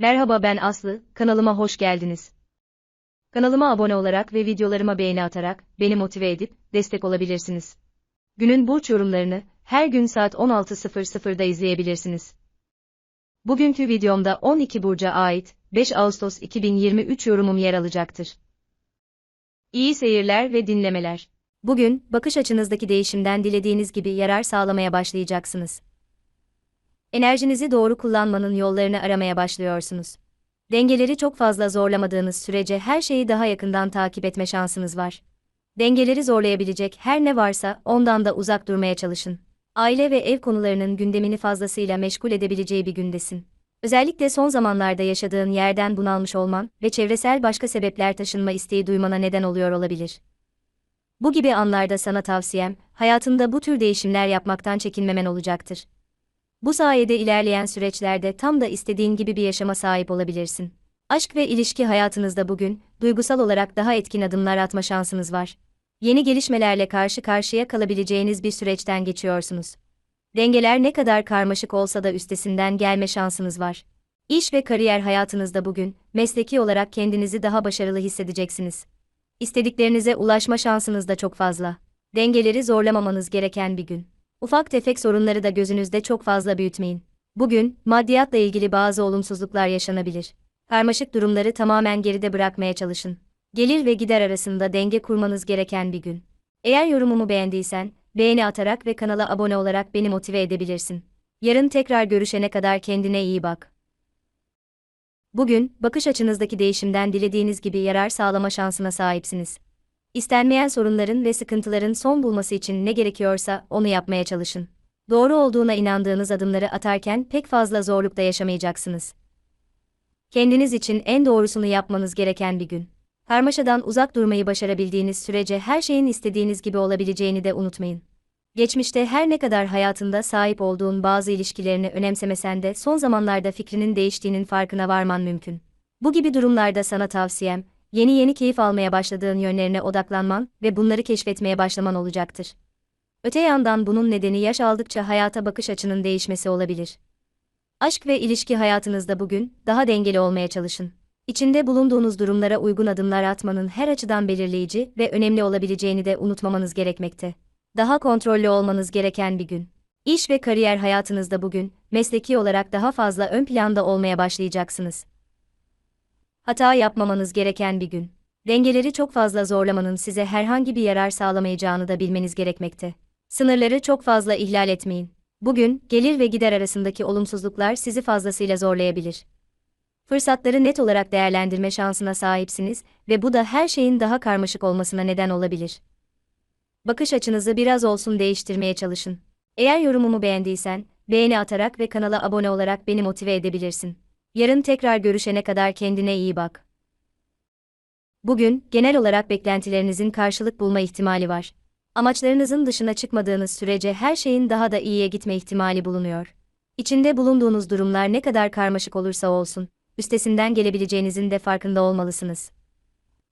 Merhaba ben Aslı, kanalıma hoş geldiniz. Kanalıma abone olarak ve videolarıma beğeni atarak beni motive edip destek olabilirsiniz. Günün burç yorumlarını her gün saat 16.00'da izleyebilirsiniz. Bugünkü videomda 12 burca ait 5 Ağustos 2023 yorumum yer alacaktır. İyi seyirler ve dinlemeler. Bugün bakış açınızdaki değişimden dilediğiniz gibi yarar sağlamaya başlayacaksınız. Enerjinizi doğru kullanmanın yollarını aramaya başlıyorsunuz. Dengeleri çok fazla zorlamadığınız sürece her şeyi daha yakından takip etme şansınız var. Dengeleri zorlayabilecek her ne varsa ondan da uzak durmaya çalışın. Aile ve ev konularının gündemini fazlasıyla meşgul edebileceği bir gündesin. Özellikle son zamanlarda yaşadığın yerden bunalmış olman ve çevresel başka sebepler taşınma isteği duymana neden oluyor olabilir. Bu gibi anlarda sana tavsiyem, hayatında bu tür değişimler yapmaktan çekinmemen olacaktır. Bu sayede ilerleyen süreçlerde tam da istediğin gibi bir yaşama sahip olabilirsin. Aşk ve ilişki hayatınızda bugün, duygusal olarak daha etkin adımlar atma şansınız var. Yeni gelişmelerle karşı karşıya kalabileceğiniz bir süreçten geçiyorsunuz. Dengeler ne kadar karmaşık olsa da üstesinden gelme şansınız var. İş ve kariyer hayatınızda bugün, mesleki olarak kendinizi daha başarılı hissedeceksiniz. İstediklerinize ulaşma şansınız da çok fazla. Dengeleri zorlamamanız gereken bir gün. Ufak tefek sorunları da gözünüzde çok fazla büyütmeyin. Bugün, maddiyatla ilgili bazı olumsuzluklar yaşanabilir. Karmaşık durumları tamamen geride bırakmaya çalışın. Gelir ve gider arasında denge kurmanız gereken bir gün. Eğer yorumumu beğendiysen, beğeni atarak ve kanala abone olarak beni motive edebilirsin. Yarın tekrar görüşene kadar kendine iyi bak. Bugün, bakış açınızdaki değişimden dilediğiniz gibi yarar sağlama şansına sahipsiniz. İstenmeyen sorunların ve sıkıntıların son bulması için ne gerekiyorsa onu yapmaya çalışın. Doğru olduğuna inandığınız adımları atarken pek fazla zorlukta yaşamayacaksınız. Kendiniz için en doğrusunu yapmanız gereken bir gün. Karmaşadan uzak durmayı başarabildiğiniz sürece her şeyin istediğiniz gibi olabileceğini de unutmayın. Geçmişte her ne kadar hayatında sahip olduğun bazı ilişkilerini önemsemesen de son zamanlarda fikrinin değiştiğinin farkına varman mümkün. Bu gibi durumlarda sana tavsiyem, yeni yeni keyif almaya başladığın yönlerine odaklanman ve bunları keşfetmeye başlaman olacaktır. Öte yandan bunun nedeni yaş aldıkça hayata bakış açının değişmesi olabilir. Aşk ve ilişki hayatınızda bugün daha dengeli olmaya çalışın. İçinde bulunduğunuz durumlara uygun adımlar atmanın her açıdan belirleyici ve önemli olabileceğini de unutmamanız gerekmekte. Daha kontrollü olmanız gereken bir gün. İş ve kariyer hayatınızda bugün mesleki olarak daha fazla ön planda olmaya başlayacaksınız hata yapmamanız gereken bir gün. Dengeleri çok fazla zorlamanın size herhangi bir yarar sağlamayacağını da bilmeniz gerekmekte. Sınırları çok fazla ihlal etmeyin. Bugün, gelir ve gider arasındaki olumsuzluklar sizi fazlasıyla zorlayabilir. Fırsatları net olarak değerlendirme şansına sahipsiniz ve bu da her şeyin daha karmaşık olmasına neden olabilir. Bakış açınızı biraz olsun değiştirmeye çalışın. Eğer yorumumu beğendiysen, beğeni atarak ve kanala abone olarak beni motive edebilirsin. Yarın tekrar görüşene kadar kendine iyi bak. Bugün, genel olarak beklentilerinizin karşılık bulma ihtimali var. Amaçlarınızın dışına çıkmadığınız sürece her şeyin daha da iyiye gitme ihtimali bulunuyor. İçinde bulunduğunuz durumlar ne kadar karmaşık olursa olsun, üstesinden gelebileceğinizin de farkında olmalısınız.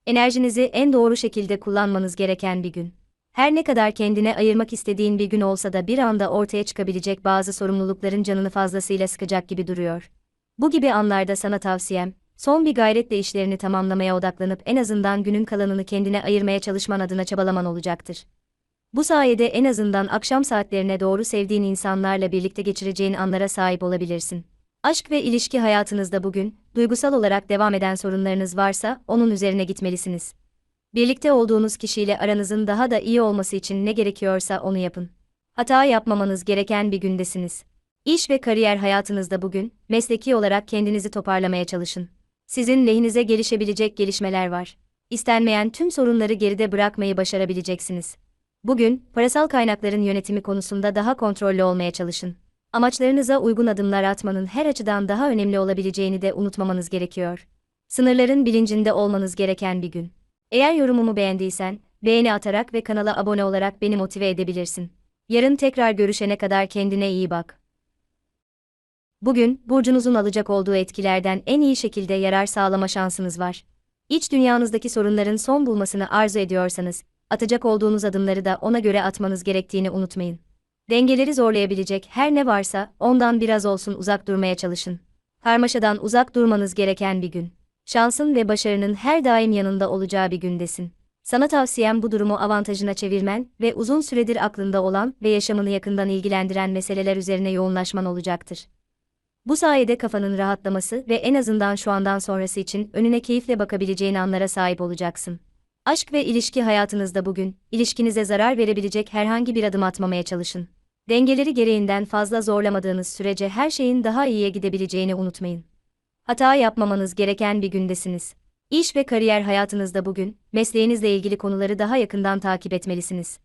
Enerjinizi en doğru şekilde kullanmanız gereken bir gün. Her ne kadar kendine ayırmak istediğin bir gün olsa da bir anda ortaya çıkabilecek bazı sorumlulukların canını fazlasıyla sıkacak gibi duruyor. Bu gibi anlarda sana tavsiyem, son bir gayretle işlerini tamamlamaya odaklanıp en azından günün kalanını kendine ayırmaya çalışman adına çabalaman olacaktır. Bu sayede en azından akşam saatlerine doğru sevdiğin insanlarla birlikte geçireceğin anlara sahip olabilirsin. Aşk ve ilişki hayatınızda bugün, duygusal olarak devam eden sorunlarınız varsa, onun üzerine gitmelisiniz. Birlikte olduğunuz kişiyle aranızın daha da iyi olması için ne gerekiyorsa onu yapın. Hata yapmamanız gereken bir gündesiniz. İş ve kariyer hayatınızda bugün, mesleki olarak kendinizi toparlamaya çalışın. Sizin lehinize gelişebilecek gelişmeler var. İstenmeyen tüm sorunları geride bırakmayı başarabileceksiniz. Bugün, parasal kaynakların yönetimi konusunda daha kontrollü olmaya çalışın. Amaçlarınıza uygun adımlar atmanın her açıdan daha önemli olabileceğini de unutmamanız gerekiyor. Sınırların bilincinde olmanız gereken bir gün. Eğer yorumumu beğendiysen, beğeni atarak ve kanala abone olarak beni motive edebilirsin. Yarın tekrar görüşene kadar kendine iyi bak. Bugün, burcunuzun alacak olduğu etkilerden en iyi şekilde yarar sağlama şansınız var. İç dünyanızdaki sorunların son bulmasını arzu ediyorsanız, atacak olduğunuz adımları da ona göre atmanız gerektiğini unutmayın. Dengeleri zorlayabilecek her ne varsa, ondan biraz olsun uzak durmaya çalışın. Karmaşadan uzak durmanız gereken bir gün. Şansın ve başarının her daim yanında olacağı bir gündesin. Sana tavsiyem bu durumu avantajına çevirmen ve uzun süredir aklında olan ve yaşamını yakından ilgilendiren meseleler üzerine yoğunlaşman olacaktır. Bu sayede kafanın rahatlaması ve en azından şu andan sonrası için önüne keyifle bakabileceğin anlara sahip olacaksın. Aşk ve ilişki hayatınızda bugün, ilişkinize zarar verebilecek herhangi bir adım atmamaya çalışın. Dengeleri gereğinden fazla zorlamadığınız sürece her şeyin daha iyiye gidebileceğini unutmayın. Hata yapmamanız gereken bir gündesiniz. İş ve kariyer hayatınızda bugün, mesleğinizle ilgili konuları daha yakından takip etmelisiniz.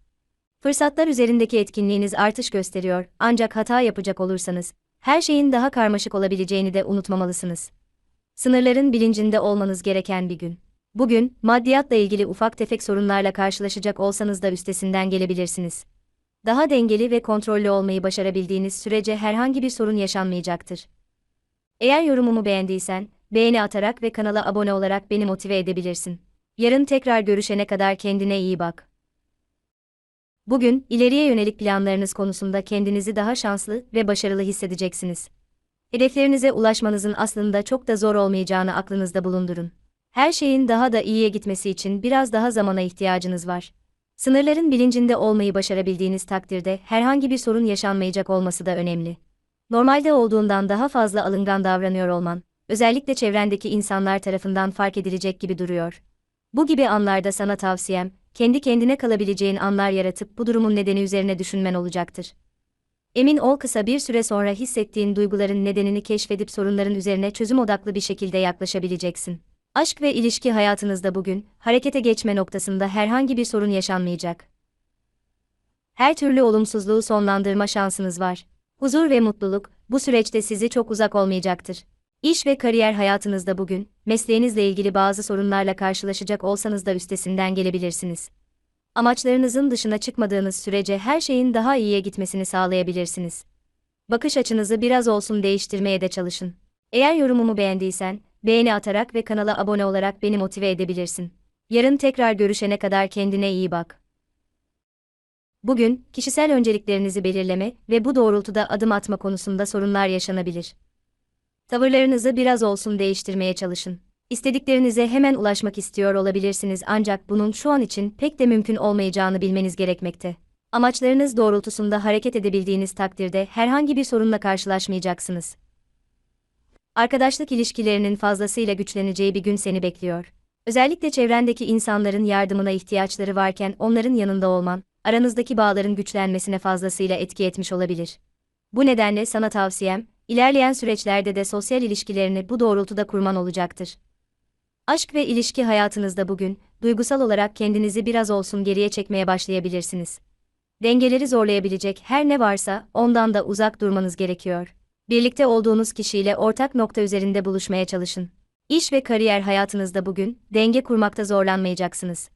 Fırsatlar üzerindeki etkinliğiniz artış gösteriyor, ancak hata yapacak olursanız, her şeyin daha karmaşık olabileceğini de unutmamalısınız. Sınırların bilincinde olmanız gereken bir gün. Bugün, maddiyatla ilgili ufak tefek sorunlarla karşılaşacak olsanız da üstesinden gelebilirsiniz. Daha dengeli ve kontrollü olmayı başarabildiğiniz sürece herhangi bir sorun yaşanmayacaktır. Eğer yorumumu beğendiysen, beğeni atarak ve kanala abone olarak beni motive edebilirsin. Yarın tekrar görüşene kadar kendine iyi bak. Bugün, ileriye yönelik planlarınız konusunda kendinizi daha şanslı ve başarılı hissedeceksiniz. Hedeflerinize ulaşmanızın aslında çok da zor olmayacağını aklınızda bulundurun. Her şeyin daha da iyiye gitmesi için biraz daha zamana ihtiyacınız var. Sınırların bilincinde olmayı başarabildiğiniz takdirde herhangi bir sorun yaşanmayacak olması da önemli. Normalde olduğundan daha fazla alıngan davranıyor olman, özellikle çevrendeki insanlar tarafından fark edilecek gibi duruyor. Bu gibi anlarda sana tavsiyem, kendi kendine kalabileceğin anlar yaratıp bu durumun nedeni üzerine düşünmen olacaktır. Emin ol kısa bir süre sonra hissettiğin duyguların nedenini keşfedip sorunların üzerine çözüm odaklı bir şekilde yaklaşabileceksin. Aşk ve ilişki hayatınızda bugün, harekete geçme noktasında herhangi bir sorun yaşanmayacak. Her türlü olumsuzluğu sonlandırma şansınız var. Huzur ve mutluluk, bu süreçte sizi çok uzak olmayacaktır. İş ve kariyer hayatınızda bugün, mesleğinizle ilgili bazı sorunlarla karşılaşacak olsanız da üstesinden gelebilirsiniz. Amaçlarınızın dışına çıkmadığınız sürece her şeyin daha iyiye gitmesini sağlayabilirsiniz. Bakış açınızı biraz olsun değiştirmeye de çalışın. Eğer yorumumu beğendiysen, beğeni atarak ve kanala abone olarak beni motive edebilirsin. Yarın tekrar görüşene kadar kendine iyi bak. Bugün, kişisel önceliklerinizi belirleme ve bu doğrultuda adım atma konusunda sorunlar yaşanabilir. Tavırlarınızı biraz olsun değiştirmeye çalışın. İstediklerinize hemen ulaşmak istiyor olabilirsiniz ancak bunun şu an için pek de mümkün olmayacağını bilmeniz gerekmekte. Amaçlarınız doğrultusunda hareket edebildiğiniz takdirde herhangi bir sorunla karşılaşmayacaksınız. Arkadaşlık ilişkilerinin fazlasıyla güçleneceği bir gün seni bekliyor. Özellikle çevrendeki insanların yardımına ihtiyaçları varken onların yanında olman, aranızdaki bağların güçlenmesine fazlasıyla etki etmiş olabilir. Bu nedenle sana tavsiyem, ilerleyen süreçlerde de sosyal ilişkilerini bu doğrultuda kurman olacaktır. Aşk ve ilişki hayatınızda bugün, duygusal olarak kendinizi biraz olsun geriye çekmeye başlayabilirsiniz. Dengeleri zorlayabilecek her ne varsa ondan da uzak durmanız gerekiyor. Birlikte olduğunuz kişiyle ortak nokta üzerinde buluşmaya çalışın. İş ve kariyer hayatınızda bugün denge kurmakta zorlanmayacaksınız.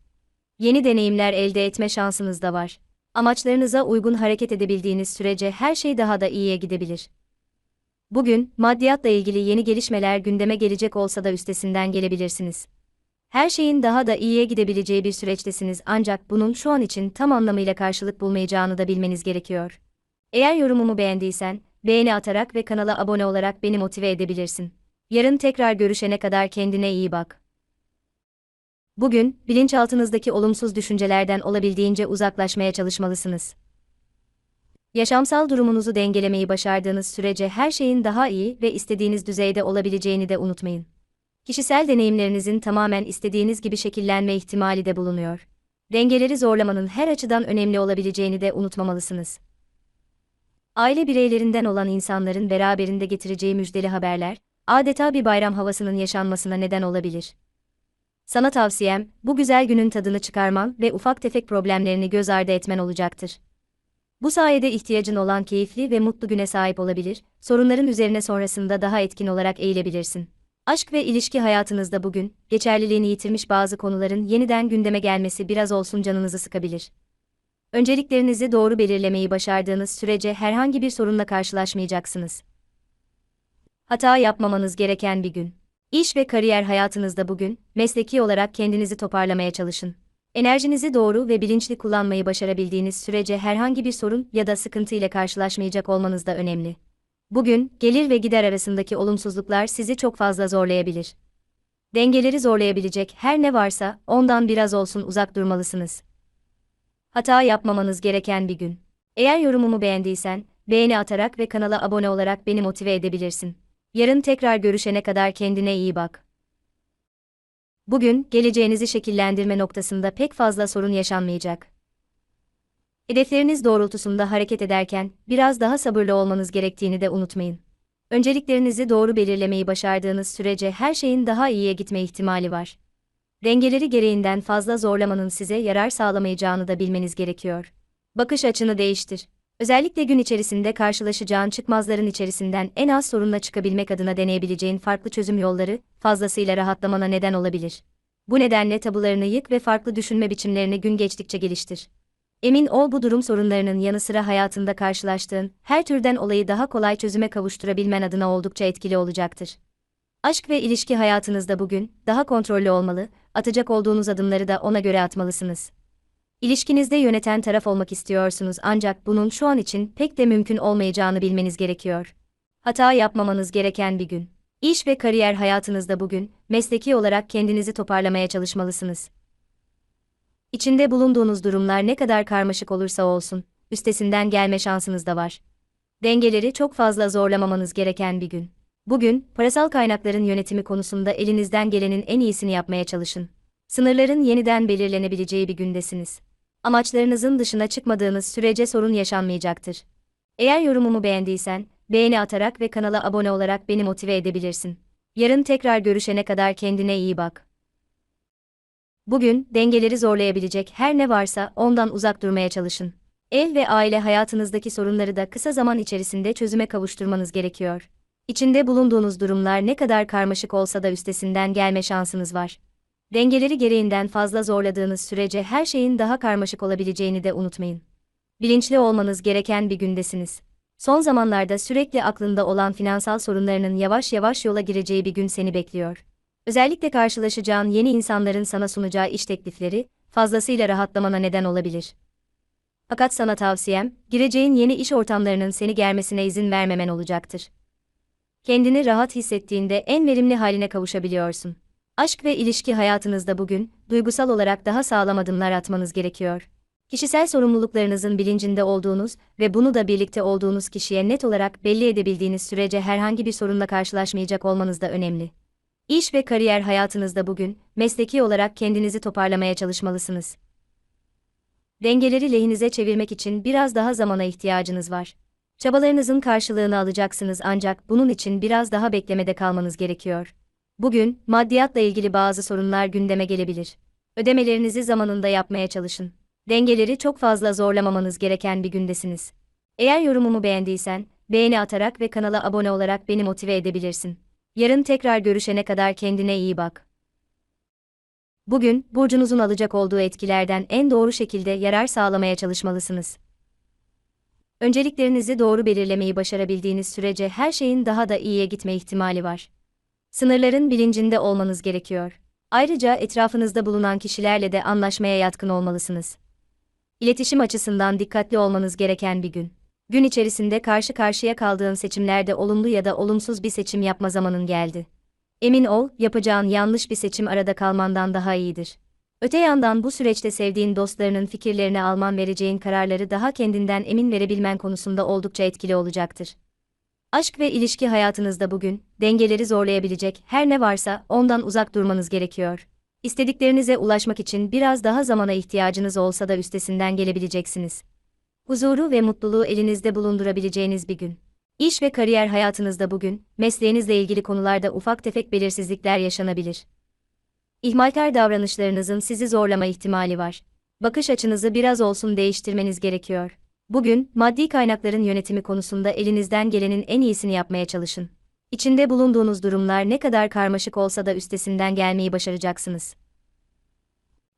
Yeni deneyimler elde etme şansınız da var. Amaçlarınıza uygun hareket edebildiğiniz sürece her şey daha da iyiye gidebilir. Bugün, maddiyatla ilgili yeni gelişmeler gündeme gelecek olsa da üstesinden gelebilirsiniz. Her şeyin daha da iyiye gidebileceği bir süreçtesiniz ancak bunun şu an için tam anlamıyla karşılık bulmayacağını da bilmeniz gerekiyor. Eğer yorumumu beğendiysen, beğeni atarak ve kanala abone olarak beni motive edebilirsin. Yarın tekrar görüşene kadar kendine iyi bak. Bugün, bilinçaltınızdaki olumsuz düşüncelerden olabildiğince uzaklaşmaya çalışmalısınız. Yaşamsal durumunuzu dengelemeyi başardığınız sürece her şeyin daha iyi ve istediğiniz düzeyde olabileceğini de unutmayın. Kişisel deneyimlerinizin tamamen istediğiniz gibi şekillenme ihtimali de bulunuyor. Dengeleri zorlamanın her açıdan önemli olabileceğini de unutmamalısınız. Aile bireylerinden olan insanların beraberinde getireceği müjdeli haberler, adeta bir bayram havasının yaşanmasına neden olabilir. Sana tavsiyem, bu güzel günün tadını çıkarman ve ufak tefek problemlerini göz ardı etmen olacaktır. Bu sayede ihtiyacın olan keyifli ve mutlu güne sahip olabilir, sorunların üzerine sonrasında daha etkin olarak eğilebilirsin. Aşk ve ilişki hayatınızda bugün, geçerliliğini yitirmiş bazı konuların yeniden gündeme gelmesi biraz olsun canınızı sıkabilir. Önceliklerinizi doğru belirlemeyi başardığınız sürece herhangi bir sorunla karşılaşmayacaksınız. Hata yapmamanız gereken bir gün. İş ve kariyer hayatınızda bugün, mesleki olarak kendinizi toparlamaya çalışın. Enerjinizi doğru ve bilinçli kullanmayı başarabildiğiniz sürece herhangi bir sorun ya da sıkıntı ile karşılaşmayacak olmanız da önemli. Bugün, gelir ve gider arasındaki olumsuzluklar sizi çok fazla zorlayabilir. Dengeleri zorlayabilecek her ne varsa, ondan biraz olsun uzak durmalısınız. Hata yapmamanız gereken bir gün. Eğer yorumumu beğendiysen, beğeni atarak ve kanala abone olarak beni motive edebilirsin. Yarın tekrar görüşene kadar kendine iyi bak. Bugün, geleceğinizi şekillendirme noktasında pek fazla sorun yaşanmayacak. Hedefleriniz doğrultusunda hareket ederken, biraz daha sabırlı olmanız gerektiğini de unutmayın. Önceliklerinizi doğru belirlemeyi başardığınız sürece her şeyin daha iyiye gitme ihtimali var. Dengeleri gereğinden fazla zorlamanın size yarar sağlamayacağını da bilmeniz gerekiyor. Bakış açını değiştir. Özellikle gün içerisinde karşılaşacağın çıkmazların içerisinden en az sorunla çıkabilmek adına deneyebileceğin farklı çözüm yolları, fazlasıyla rahatlamana neden olabilir. Bu nedenle tabularını yık ve farklı düşünme biçimlerini gün geçtikçe geliştir. Emin ol bu durum sorunlarının yanı sıra hayatında karşılaştığın her türden olayı daha kolay çözüme kavuşturabilmen adına oldukça etkili olacaktır. Aşk ve ilişki hayatınızda bugün daha kontrollü olmalı, atacak olduğunuz adımları da ona göre atmalısınız. İlişkinizde yöneten taraf olmak istiyorsunuz ancak bunun şu an için pek de mümkün olmayacağını bilmeniz gerekiyor. Hata yapmamanız gereken bir gün. İş ve kariyer hayatınızda bugün, mesleki olarak kendinizi toparlamaya çalışmalısınız. İçinde bulunduğunuz durumlar ne kadar karmaşık olursa olsun, üstesinden gelme şansınız da var. Dengeleri çok fazla zorlamamanız gereken bir gün. Bugün, parasal kaynakların yönetimi konusunda elinizden gelenin en iyisini yapmaya çalışın. Sınırların yeniden belirlenebileceği bir gündesiniz. Amaçlarınızın dışına çıkmadığınız sürece sorun yaşanmayacaktır. Eğer yorumumu beğendiysen, beğeni atarak ve kanala abone olarak beni motive edebilirsin. Yarın tekrar görüşene kadar kendine iyi bak. Bugün, dengeleri zorlayabilecek her ne varsa ondan uzak durmaya çalışın. Ev ve aile hayatınızdaki sorunları da kısa zaman içerisinde çözüme kavuşturmanız gerekiyor. İçinde bulunduğunuz durumlar ne kadar karmaşık olsa da üstesinden gelme şansınız var. Dengeleri gereğinden fazla zorladığınız sürece her şeyin daha karmaşık olabileceğini de unutmayın. Bilinçli olmanız gereken bir gündesiniz. Son zamanlarda sürekli aklında olan finansal sorunlarının yavaş yavaş yola gireceği bir gün seni bekliyor. Özellikle karşılaşacağın yeni insanların sana sunacağı iş teklifleri, fazlasıyla rahatlamana neden olabilir. Fakat sana tavsiyem, gireceğin yeni iş ortamlarının seni germesine izin vermemen olacaktır. Kendini rahat hissettiğinde en verimli haline kavuşabiliyorsun. Aşk ve ilişki hayatınızda bugün, duygusal olarak daha sağlam adımlar atmanız gerekiyor. Kişisel sorumluluklarınızın bilincinde olduğunuz ve bunu da birlikte olduğunuz kişiye net olarak belli edebildiğiniz sürece herhangi bir sorunla karşılaşmayacak olmanız da önemli. İş ve kariyer hayatınızda bugün, mesleki olarak kendinizi toparlamaya çalışmalısınız. Dengeleri lehinize çevirmek için biraz daha zamana ihtiyacınız var. Çabalarınızın karşılığını alacaksınız ancak bunun için biraz daha beklemede kalmanız gerekiyor. Bugün, maddiyatla ilgili bazı sorunlar gündeme gelebilir. Ödemelerinizi zamanında yapmaya çalışın. Dengeleri çok fazla zorlamamanız gereken bir gündesiniz. Eğer yorumumu beğendiysen, beğeni atarak ve kanala abone olarak beni motive edebilirsin. Yarın tekrar görüşene kadar kendine iyi bak. Bugün, burcunuzun alacak olduğu etkilerden en doğru şekilde yarar sağlamaya çalışmalısınız. Önceliklerinizi doğru belirlemeyi başarabildiğiniz sürece her şeyin daha da iyiye gitme ihtimali var. Sınırların bilincinde olmanız gerekiyor. Ayrıca etrafınızda bulunan kişilerle de anlaşmaya yatkın olmalısınız. İletişim açısından dikkatli olmanız gereken bir gün. Gün içerisinde karşı karşıya kaldığın seçimlerde olumlu ya da olumsuz bir seçim yapma zamanın geldi. Emin ol, yapacağın yanlış bir seçim arada kalmandan daha iyidir. Öte yandan bu süreçte sevdiğin dostlarının fikirlerini alman vereceğin kararları daha kendinden emin verebilmen konusunda oldukça etkili olacaktır. Aşk ve ilişki hayatınızda bugün, dengeleri zorlayabilecek her ne varsa ondan uzak durmanız gerekiyor. İstediklerinize ulaşmak için biraz daha zamana ihtiyacınız olsa da üstesinden gelebileceksiniz. Huzuru ve mutluluğu elinizde bulundurabileceğiniz bir gün. İş ve kariyer hayatınızda bugün, mesleğinizle ilgili konularda ufak tefek belirsizlikler yaşanabilir. İhmalkar davranışlarınızın sizi zorlama ihtimali var. Bakış açınızı biraz olsun değiştirmeniz gerekiyor. Bugün, maddi kaynakların yönetimi konusunda elinizden gelenin en iyisini yapmaya çalışın. İçinde bulunduğunuz durumlar ne kadar karmaşık olsa da üstesinden gelmeyi başaracaksınız.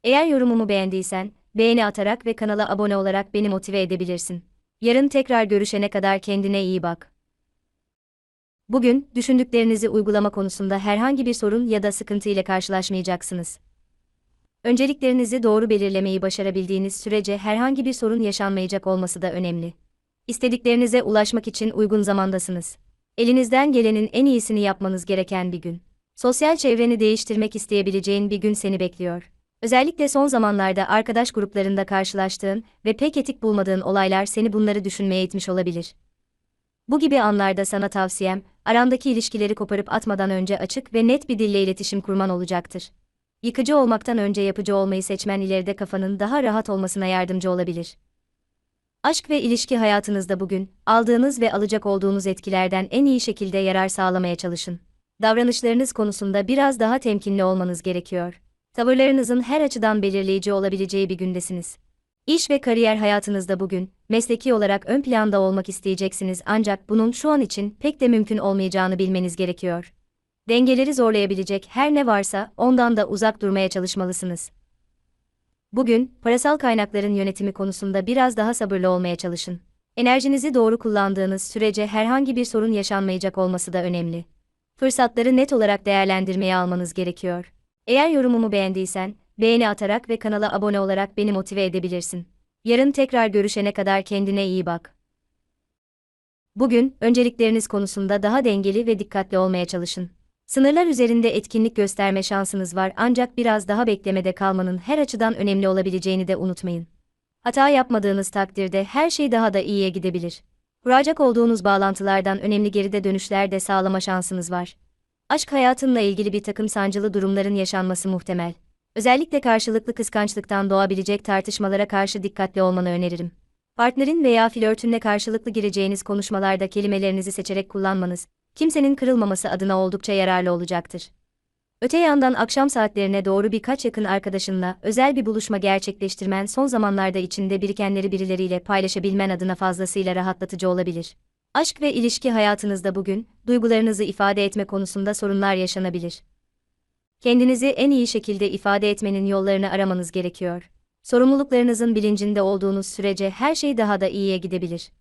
Eğer yorumumu beğendiysen, beğeni atarak ve kanala abone olarak beni motive edebilirsin. Yarın tekrar görüşene kadar kendine iyi bak. Bugün, düşündüklerinizi uygulama konusunda herhangi bir sorun ya da sıkıntı ile karşılaşmayacaksınız. Önceliklerinizi doğru belirlemeyi başarabildiğiniz sürece herhangi bir sorun yaşanmayacak olması da önemli. İstediklerinize ulaşmak için uygun zamandasınız. Elinizden gelenin en iyisini yapmanız gereken bir gün. Sosyal çevreni değiştirmek isteyebileceğin bir gün seni bekliyor. Özellikle son zamanlarda arkadaş gruplarında karşılaştığın ve pek etik bulmadığın olaylar seni bunları düşünmeye itmiş olabilir. Bu gibi anlarda sana tavsiyem, arandaki ilişkileri koparıp atmadan önce açık ve net bir dille iletişim kurman olacaktır. Yıkıcı olmaktan önce yapıcı olmayı seçmen ileride kafanın daha rahat olmasına yardımcı olabilir. Aşk ve ilişki hayatınızda bugün, aldığınız ve alacak olduğunuz etkilerden en iyi şekilde yarar sağlamaya çalışın. Davranışlarınız konusunda biraz daha temkinli olmanız gerekiyor. Tavırlarınızın her açıdan belirleyici olabileceği bir gündesiniz. İş ve kariyer hayatınızda bugün, mesleki olarak ön planda olmak isteyeceksiniz ancak bunun şu an için pek de mümkün olmayacağını bilmeniz gerekiyor. Dengeleri zorlayabilecek her ne varsa ondan da uzak durmaya çalışmalısınız. Bugün, parasal kaynakların yönetimi konusunda biraz daha sabırlı olmaya çalışın. Enerjinizi doğru kullandığınız sürece herhangi bir sorun yaşanmayacak olması da önemli. Fırsatları net olarak değerlendirmeye almanız gerekiyor. Eğer yorumumu beğendiysen, beğeni atarak ve kanala abone olarak beni motive edebilirsin. Yarın tekrar görüşene kadar kendine iyi bak. Bugün, öncelikleriniz konusunda daha dengeli ve dikkatli olmaya çalışın. Sınırlar üzerinde etkinlik gösterme şansınız var ancak biraz daha beklemede kalmanın her açıdan önemli olabileceğini de unutmayın. Hata yapmadığınız takdirde her şey daha da iyiye gidebilir. Kuracak olduğunuz bağlantılardan önemli geride dönüşler de sağlama şansınız var. Aşk hayatınla ilgili bir takım sancılı durumların yaşanması muhtemel. Özellikle karşılıklı kıskançlıktan doğabilecek tartışmalara karşı dikkatli olmanı öneririm. Partnerin veya flörtünle karşılıklı gireceğiniz konuşmalarda kelimelerinizi seçerek kullanmanız, kimsenin kırılmaması adına oldukça yararlı olacaktır. Öte yandan akşam saatlerine doğru birkaç yakın arkadaşınla özel bir buluşma gerçekleştirmen son zamanlarda içinde birikenleri birileriyle paylaşabilmen adına fazlasıyla rahatlatıcı olabilir. Aşk ve ilişki hayatınızda bugün, duygularınızı ifade etme konusunda sorunlar yaşanabilir. Kendinizi en iyi şekilde ifade etmenin yollarını aramanız gerekiyor. Sorumluluklarınızın bilincinde olduğunuz sürece her şey daha da iyiye gidebilir.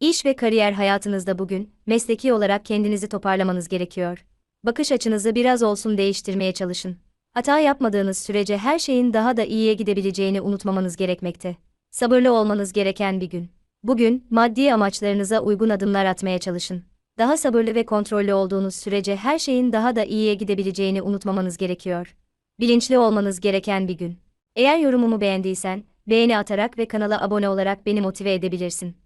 İş ve kariyer hayatınızda bugün, mesleki olarak kendinizi toparlamanız gerekiyor. Bakış açınızı biraz olsun değiştirmeye çalışın. Hata yapmadığınız sürece her şeyin daha da iyiye gidebileceğini unutmamanız gerekmekte. Sabırlı olmanız gereken bir gün. Bugün, maddi amaçlarınıza uygun adımlar atmaya çalışın. Daha sabırlı ve kontrollü olduğunuz sürece her şeyin daha da iyiye gidebileceğini unutmamanız gerekiyor. Bilinçli olmanız gereken bir gün. Eğer yorumumu beğendiysen, beğeni atarak ve kanala abone olarak beni motive edebilirsin.